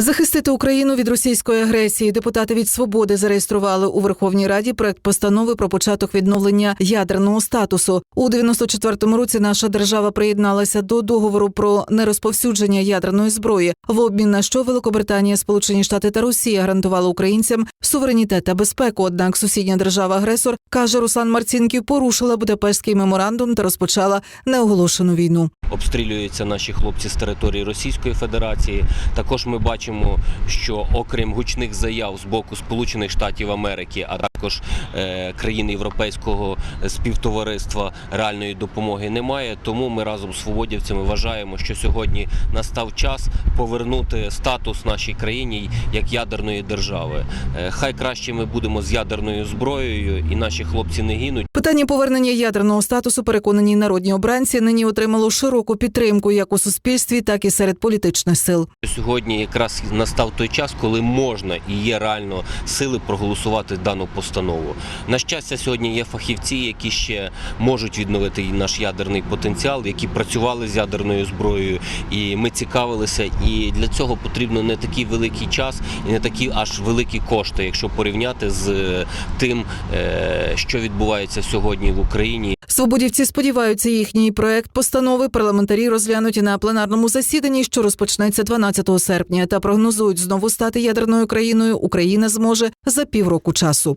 Захистити Україну від російської агресії депутати від свободи зареєстрували у Верховній Раді проект постанови про початок відновлення ядерного статусу. У 94-му році наша держава приєдналася до договору про нерозповсюдження ядерної зброї, в обмін на що Великобританія, Сполучені Штати та Росія гарантували українцям суверенітет та безпеку. Однак сусідня держава-агресор каже Руслан Марцінків, порушила Будапештський меморандум та розпочала неоголошену війну. Обстрілюються наші хлопці з території Російської Федерації. Також ми бачимо, що окрім гучних заяв з боку Сполучених Штатів Америки, а також е, країн Європейського співтовариства реальної допомоги немає. Тому ми разом з свободівцями вважаємо, що сьогодні настав час повернути статус нашій країні як ядерної держави. Е, Хай краще ми будемо з ядерною зброєю, і наші хлопці не гинуть. Питання повернення ядерного статусу, переконані народні обранці, нині отримало широку підтримку як у суспільстві, так і серед політичних сил. Сьогодні якраз настав той час, коли можна і є реально сили проголосувати дану постанову. На щастя, сьогодні є фахівці, які ще можуть відновити наш ядерний потенціал, які працювали з ядерною зброєю, і ми цікавилися. І для цього потрібно не такий великий час і не такі аж великі кошти, якщо порівняти з е, тим, е, що відбувається сьогодні в Україні. Свободівці сподіваються, їхній проект постанови парламентарі розглянуть на пленарному засіданні, що розпочнеться 12 серпня, та прогнозують знову стати ядерною країною. Україна зможе за півроку часу.